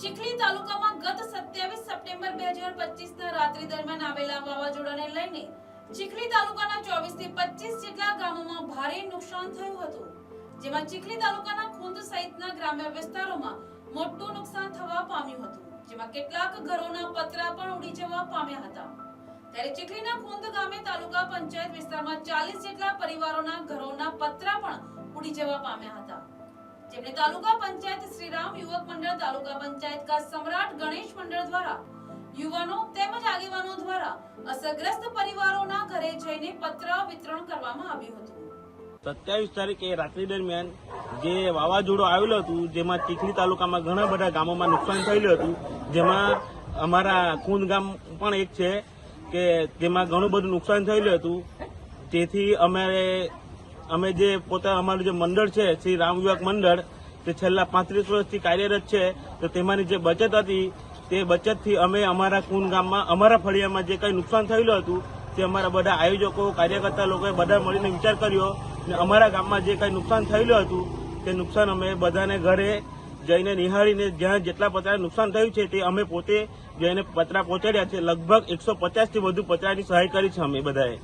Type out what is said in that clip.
ચીખલી તાલુકામાં ગત સત્યાવીસ સપ્ટેમ્બર બે હજાર પચીસના રાત્રિ દરમિયાન આવેલા વાવાઝોડાને લઈને ચીખલી તાલુકાના ચોવીસથી પચીસ જેટલા ગામોમાં ભારે નુકસાન થયું હતું, જેમાં ચીખલી તાલુકાના ખુંદ સહિતના ગ્રામ્ય વિસ્તારોમાં મોટું નુકસાન થવા પામ્યું હતું, જેમાં કેટલાક ઘરોના પતરા પણ ઉડી જવા પામ્યા હતા. ત્યારે ચીખલીના ખુંદ ગામે તાલુકા પંચાયત વિસ્તારમાં ચાલીસ જેટલા પરિવારોના ઘરોના પતરા પણ ઉડી જવા પામ્યા હતા. જેમને તાલુકા પંચાયત શ્રીરામ યુવક મંડળ, તાલુકા પંચાયત કા સમ્રાટ ગણેશ મંડળ દ્વારા યુવાનો તેમજ આગેવાનો દ્વારા અસરગ્રસ્ત પરિવારોના ઘરે જઈને પત્ર વિતરણ કરવામાં આવ્યું હતું. સત્યાવીસ તારીખે રાત્રિ દરમિયાન જે વાવાઝોડું આવેલું હતું, જેમાં ચીખલી તાલુકામાં ઘણા બધા ગામોમાં નુકસાન થયેલું હતું, જેમાં અમારા કુંદ ગામ પણ એક છે કે જેમાં ઘણું બધું નુકસાન થયેલું હતું. તેથી અમારે અમે જે પોતા અમારું જે મંડળ છે, શ્રી રામ યુવક મંડળ, તે છેલ્લા પાંત્રીસ વર્ષથી કાર્યરત છે, તો તેમાંની જે બચત હતી, તે બચતથી અમે અમારા કુન ગામમાં, અમારા ફળિયામાં જે કંઈ નુકસાન થયેલું હતું, તે અમારા બધા આયોજકો, કાર્યકર્તા લોકોએ બધા મળીને વિચાર કર્યો અને અમારા ગામમાં જે કંઈ નુકસાન થયેલું હતું, તે નુકસાન અમે બધાને ઘરે જઈને નિહાળીને જ્યાં જેટલા પતરા નુકસાન થયું છે, તે અમે પોતે જઈને પતરા પહોંચાડ્યા છે. લગભગ એકસો પચાસથી વધુ પતરાની સહાય કરી છે અમે બધાએ.